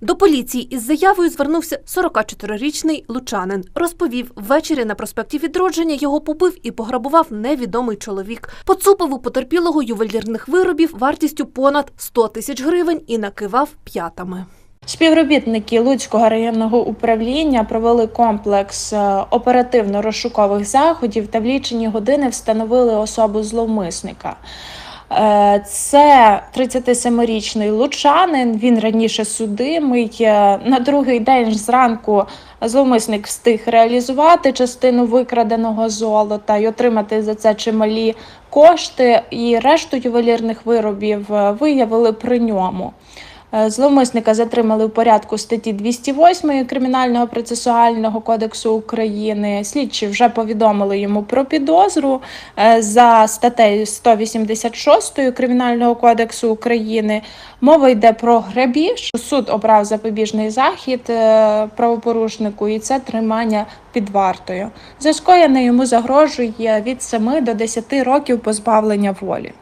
До поліції із заявою звернувся 44-річний лучанин. Розповів, ввечері на проспекті відродження його побив і пограбував невідомий чоловік. Поцупив у потерпілого ювелірних виробів вартістю понад 100 тисяч гривень і накивав п'ятами. Співробітники Луцького районного управління провели комплекс е, оперативно-розшукових заходів та в лічені години встановили особу зловмисника. Е, Це 37-річний лучанин. Він раніше судимий. Е, На другий день зранку зловмисник встиг реалізувати частину викраденого золота і отримати за це чималі кошти. І решту ювелірних виробів е, виявили при ньому. Е, Зловмисника затримали в порядку статті 208 Кримінального процесуального кодексу України. Слідчі вже повідомили йому про підозру е, за статтею 186 Кримінального кодексу України. Мова йде про грабіж. Суд обрав запобіжний захід е, правопорушнику, і це тримання під вартою. За скоєне йому загрожує від 7 до 10 років позбавлення волі.